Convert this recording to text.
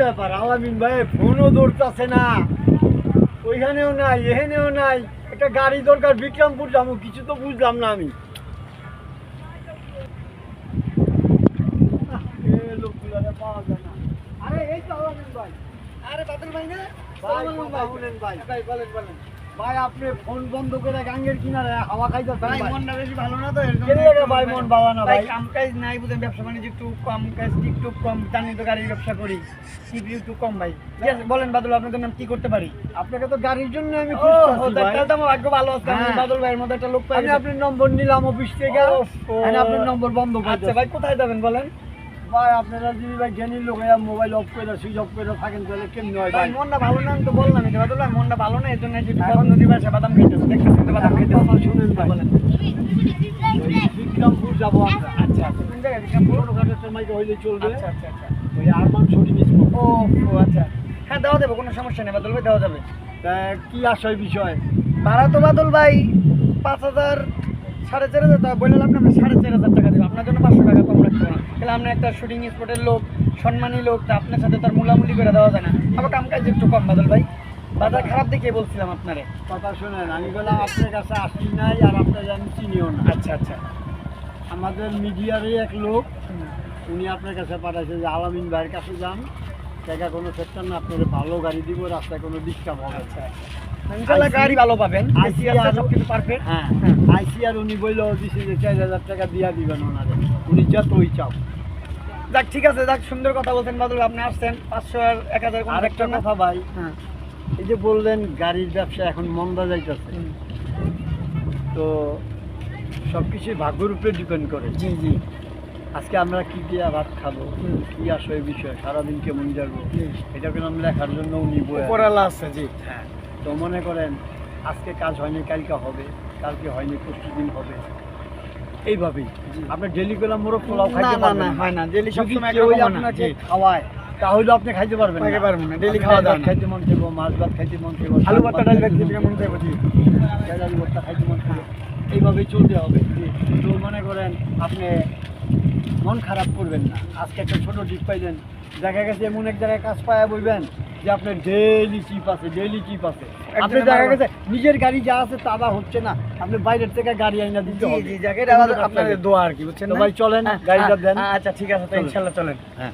ব্যাপার? আলামিন ভাই ফোনও ধরতেছে না। ওইখানেও নাই এখানেও নাই। একটা গাড়ি দরকার বিক্রমপুর যাব কিছু তো বুঝলাম না আমি। আরে এই তো আলামিন ভাই। আরে বাদল ভাই না? ভাই, বলেন ভাই। ভাই বলেন বলেন। ভাই আপনি ফোন বন্ধ করে গাঙ্গের কিনারে হাওয়া খাইতেছেন ভাই মনটা বেশি ভালো না তো এর জন্য কেন ভাই মন ভালো না ভাই? কাম কাজ নাই বুঝেন ব্যবসা বাণিজ্য একটু কম কাজ একটু কম জানি তো গাড়ির ব্যবসা করি সিপিইউ একটু কম ভাই ঠিক আছে বলেন বাদল আপনাদের নাম কি করতে পারি আপনাকে তো গাড়ির জন্য আমি খুঁজতেছি ভাই। তাহলে তো আমার ভাগ্য ভালো আছে আমি হ্যাঁ। বাদল ভাইয়ের মতো একটা লোক পাই আমি আপনার নম্বর নিলাম অফিস থেকে ও। আপনার নম্বর বন্ধ করে আচ্ছা ভাই কোথায় যাবেন বলেন ভাই আপনারা যদি ভাই জ্ঞানীর লোক মোবাইল অফ করে সুইচ অফ করে থাকেন তাহলে কেমনি হয় ভাই ভাই? মনটা ভালো না তো বললাম বাদল ভাই মনটা ভালো না এর জন্য যে এখন নদী পাশে বাদাম খাইতেছে দেখতেছেন তো বাদাম খাইতেছে কথা শুনেন ভাই। বলেন। বিক্রমপুর যাব আমরা। আচ্ছা আচ্ছা। কোন জায়গায় বিক্রমপুর? ছোটখাটো সময় হইলে চলবে। আচ্ছা আচ্ছা আচ্ছা। ওই আরমান স্পট ও ও আচ্ছা। হ্যাঁ দেওয়া যাবে কোনো সমস্যা নেই বাদল ভাই দেওয়া যাবে। তা কি আশয় বিষয়? ভাড়া তো বাদল ভাই পাঁচ হাজার সাড়ে চার হাজার টাকা বললাম আপনি সাড়ে চার হাজার টাকা দেবো আপনার জন্য পাঁচশো টাকা তাহলে আপনি একটা শুটিং স্পটের লোক সম্মানী লোক তা আপনার সাথে তার মুলামুলি করে দেওয়া যায় না। আবার কাম কাজ একটু কম বাদল ভাই। বাজার খারাপ দেখে বলছিলাম আপনারে। কথা শুনেন আমি বললাম আপনার কাছে আসি নাই আর আপনার আমি চিনিও না। আচ্ছা আচ্ছা। আমাদের মিডিয়ারই এক লোক উনি আপনার কাছে পাঠাইছে যে আলামিন ভাইয়ের কাছে যান। জায়গা কোনো সেক্টর না আপনার ভালো গাড়ি দিব রাস্তায় কোনো ডিস্টার্ব হবে আচ্ছা ইনশাল্লাহ গাড়ি ভালো পাবেন পারফেক্ট হ্যাঁ আইসি আর উনি বলল দিছে যে চার হাজার টাকা দিয়া দিবেন ওনারে। উনি যতই চাও যাক ঠিক আছে যাক সুন্দর কথা বলছেন বাদল আপনি আসছেন পাঁচশো আর এক হাজার আরেকটা না কথা ভাই হ্যাঁ। এই যে বললেন গাড়ির ব্যবসা এখন মন্দা যাইতেছে। তো সব কিছুই ভাগ্যের উপরে ডিপেন্ড করে। জি জি। আজকে আমরা কি দিয়ে ভাত খাব। কি আসে এই বিষয়? সারাদিন কেমন যাব। এটা কিন্তু আমি লেখার জন্য উনি বই উপরালা আছে জি। হ্যাঁ। তো মনে করেন আজকে কাজ হয়নি কালকে হবে। কালকে হয়নি পরশু দিন হবে। এইভাবেই। আপনি ডেলি করলাম মোরগ পোলাও না খাইতে পারবেন না হয় না ডেলি সবসময় আপনাকে খাওয়ায়। তাহলে আপনি খাইতে পারবেন না। পারবেন না, ডেলি খাওয়া দাওয়া খাইতে মন চাইব মাছ ভাত খাইতে মন চাইব আলু ভর্তা ডাল ভাত খেতে মন চাইব। জি। আলু ভর্তা খাইতে মন চাইব। এইভাবেই চলতে হবে তো মনে করেন আপনি মন খারাপ করবেন না। আজকে একটা ছোট ডিপ পাইলেন দেখা গেছে এমন এক জায়গায় কাজ পায়া বলবেন যে আপনার ডেইলি চিপ আছে ডেইলি চিপ আছে। আপনি দেখা গেছে নিজের গাড়ি যা আছে তা বা হচ্ছে না আপনি বাইরের থেকে গাড়ি আইনা দিতে হবে। জি আপনাদের দোয়া আর কি বুঝছেন ভাই চলেন হ্যাঁ, গাড়িটা দেন। হ্যাঁ, আচ্ছা ঠিক আছে তো চলেন। ইনশাল্লাহ চলেন। হ্যাঁ।